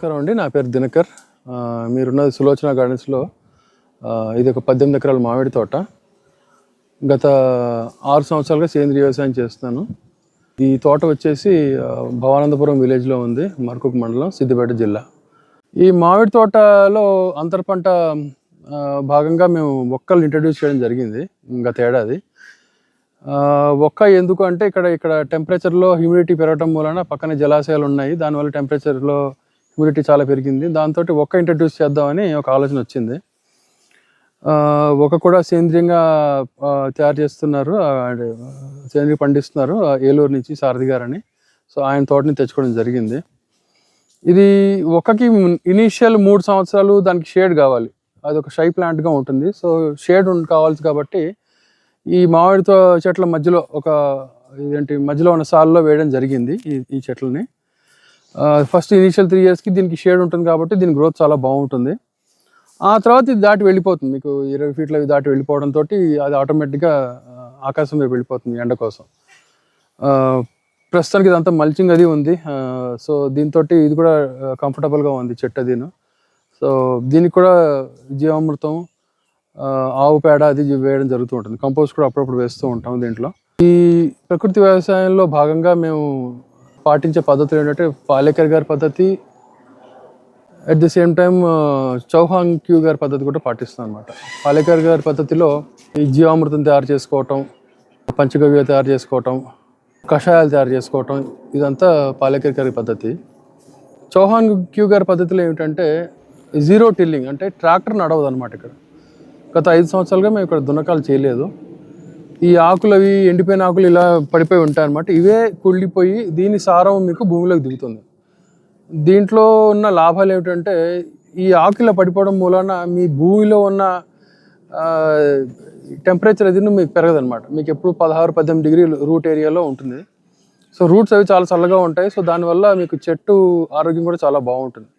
నమస్కారం అండి. నా పేరు దినకర్. మీరున్నది సులోచన గార్డెన్స్లో. ఇది ఒక పద్దెనిమిది ఎకరాల మామిడి తోట. గత ఆరు సంవత్సరాలుగా సేంద్రియ వ్యవసాయం చేస్తున్నాను. ఈ తోట వచ్చేసి భవానందపురం విలేజ్లో ఉంది మరకుక్ మండలం సిద్దిపేట జిల్లా. ఈ మామిడి తోటలో అంతర పంట భాగంగా మేము మొక్కలు ఇంట్రడ్యూస్ చేయడం జరిగింది గత ఏడాది. ఒక్క ఎందుకు అంటే ఇక్కడ ఇక్కడ టెంపరేచర్లో హ్యూమిడిటీ పెరగడం వలన పక్కన జలాశయాలు ఉన్నాయి. దానివల్ల టెంపరేచర్లో క్యూరిటీ చాలా పెరిగింది. దాంతో ఒక్క ఇంట్రడ్యూస్ చేద్దామని ఒక ఆలోచన వచ్చింది. ఒక కూడా సేంద్రియంగా తయారు చేస్తున్నారు. సేంద్రియ పండిస్తున్నారు ఏలూరు నుంచి సారథి గారని. సో ఆయన తోటని తెచ్చుకోవడం జరిగింది. ఇది ఒకకి ఇనీషియల్ మూడు సంవత్సరాలు దానికి షేడ్ కావాలి. అది ఒక షై ప్లాంట్గా ఉంటుంది. సో షేడ్ కావాల్సి కాబట్టి ఈ మామిడితో చెట్ల మధ్యలో ఒక ఇదేంటి మధ్యలో ఉన్న సాల్లో వేయడం జరిగింది ఈ ఈ చెట్లని. ఫస్ట్ ఇనీషియల్ త్రీ ఇయర్స్కి దీనికి షేడ్ ఉంటుంది కాబట్టి దీని గ్రోత్ చాలా బాగుంటుంది. ఆ తర్వాత ఇది దాటి వెళ్ళిపోతుంది. మీకు ఇరవై ఫీట్ల దాటి వెళ్ళిపోవడంతో అది ఆటోమేటిక్గా ఆకాశం వైపు వెళ్ళిపోతుంది ఎండ కోసం. ప్రస్తుతానికి ఇదంతా మల్చింగ్ అది ఉంది. సో దీంతో ఇది కూడా కంఫర్టబుల్గా ఉంది చెట్టు అదిను. సో దీనికి కూడా జీవామృతం ఆవు పేడ అది వేయడం జరుగుతూ ఉంటుంది. కంపోస్ట్ కూడా అప్పుడప్పుడు వేస్తూ ఉంటాం దీంట్లో. ఈ ప్రకృతి వ్యవసాయంలో భాగంగా మేము పాటించే పద్ధతులు ఏంటంటే పాలేకర్ గారి పద్ధతి at the same time Chauhan Q గారి పద్ధతి కూడా పాటిస్తాం అనమాట పాలేకర్ గారి పద్ధతిలో ఈ జీవామృతం తయారు చేసుకోవటం పంచగవ్య తయారు చేసుకోవటం కషాయాలు తయారు చేసుకోవటం ఇదంతా పాలేకర్ గారి పద్ధతి. చౌహాన్ క్యూ గారి పద్ధతిలో ఏమిటంటే జీరో టిల్లింగ్ అంటే ట్రాక్టర్ నడవదు అనమాట ఇక్కడ. గత ఐదు సంవత్సరాలుగా మేము ఇక్కడ దున్నకాలు చేయలేదు. ఈ ఆకులు అవి ఎండిపోయిన ఆకులు ఇలా పడిపోయి ఉంటాయి అనమాట ఇవే కుళ్ళిపోయి దీని సారం మీకు భూమిలోకి దిగుతుంది. దీంట్లో ఉన్న లాభాలు ఏమిటంటే ఈ ఆకుల పడిపోవడం మూలన మీ భూమిలో ఉన్న టెంపరేచర్ అది మీకు పెరగదనమాట మీకు ఎప్పుడు పదహారు పద్దెనిమిది డిగ్రీలు రూట్ ఏరియాలో ఉంటుంది. సో రూట్స్ అవి చాలా చల్లగా ఉంటాయి. సో దానివల్ల మీకు చెట్టు ఆరోగ్యం కూడా చాలా బాగుంటుంది.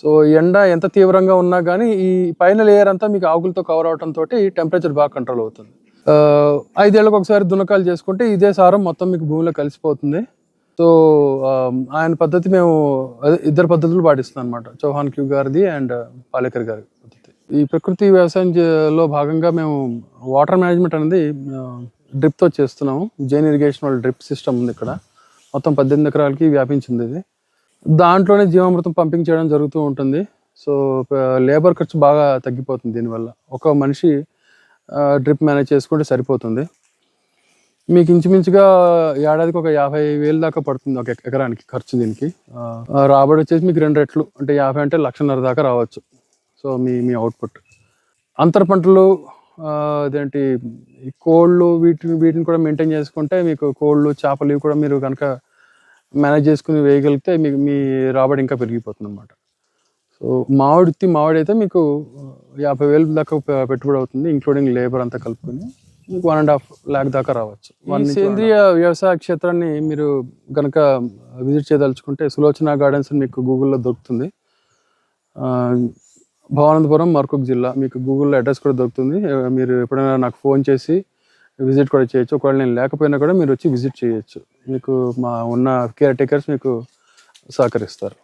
సో ఎండ ఎంత తీవ్రంగా ఉన్నా కానీ ఈ పైన లేయర్ అంతా మీకు ఆకులతో కవర్ అవడంతో టెంపరేచర్ బాగా కంట్రోల్ అవుతుంది. ఐదేళ్ళకి ఒకసారి దున్నకాలు చేసుకుంటే ఇదే సారం మొత్తం మీకు భూమిలో కలిసిపోతుంది. సో ఆయన పద్ధతి మేము అదే ఇద్దరు పద్ధతులు పాటిస్తాం అనమాట చౌహాన్ క్యూ గారిది అండ్ పాలేకర్ గారి పద్ధతి. ఈ ప్రకృతి వ్యవసాయం లో భాగంగా మేము వాటర్ మేనేజ్మెంట్ అనేది డ్రిప్తో చేస్తున్నాము. జైన్ ఇరిగేషన్ వాళ్ళ డ్రిప్ సిస్టమ్ ఉంది ఇక్కడ. మొత్తం పద్దెనిమిది ఎకరాలకి వ్యాపించింది ఇది. దాంట్లోనే జీవామృతం పంపింగ్ చేయడం జరుగుతూ ఉంటుంది. సో లేబర్ ఖర్చు బాగా తగ్గిపోతుంది దీనివల్ల. ఒక మనిషి డ్రిప్ మేనేజ్ చేసుకుంటే సరిపోతుంది. మీకు ఇంచుమించుగా ఏడాదికి ఒక యాభై వేలు దాకా పడుతుంది ఒక ఎక- ఎకరానికి ఖర్చు దీనికి. రాబడి వచ్చేసి మీకు రెండు రెట్లు అంటే యాభై అంటే లక్షన్నర దాకా రావచ్చు. సో మీ మీ అవుట్పుట్ అంతర పంటలు అదేంటి కోళ్ళు వీటిని వీటిని కూడా మెయింటైన్ చేసుకుంటే మీకు కోళ్ళు చేపలు ఇవి కూడా మీరు కనుక మేనేజ్ చేసుకుని వేయగలిగితే మీకు మీ రాబడి ఇంకా పెరిగిపోతుంది అనమాట సో మామిడి ఉత్తి మామిడి అయితే మీకు యాభై వేలు దాకా పెట్టుబడి అవుతుంది ఇంక్లూడింగ్ లేబర్ అంతా కలుపుకొని మీకు వన్ అండ్ హాఫ్ ల్యాక్ దాకా రావచ్చు. ఈ సేంద్రియ వ్యవసాయ క్షేత్రాన్ని మీరు కనుక విజిట్ చేయదలుచుకుంటే సులోచన గార్డెన్స్ మీకు గూగుల్లో దొరుకుతుంది. భవానందపురం మర్కుక్ జిల్లా మీకు గూగుల్లో అడ్రస్ కూడా దొరుకుతుంది. మీరు ఎప్పుడైనా నాకు ఫోన్ చేసి విజిట్ కూడా చేయొచ్చు. ఒకవేళ నేను లేకపోయినా కూడా మీరు వచ్చి విజిట్ చేయొచ్చు. మీకు మా ఉన్న కేర్ టేకర్స్ మీకు సహకరిస్తారు.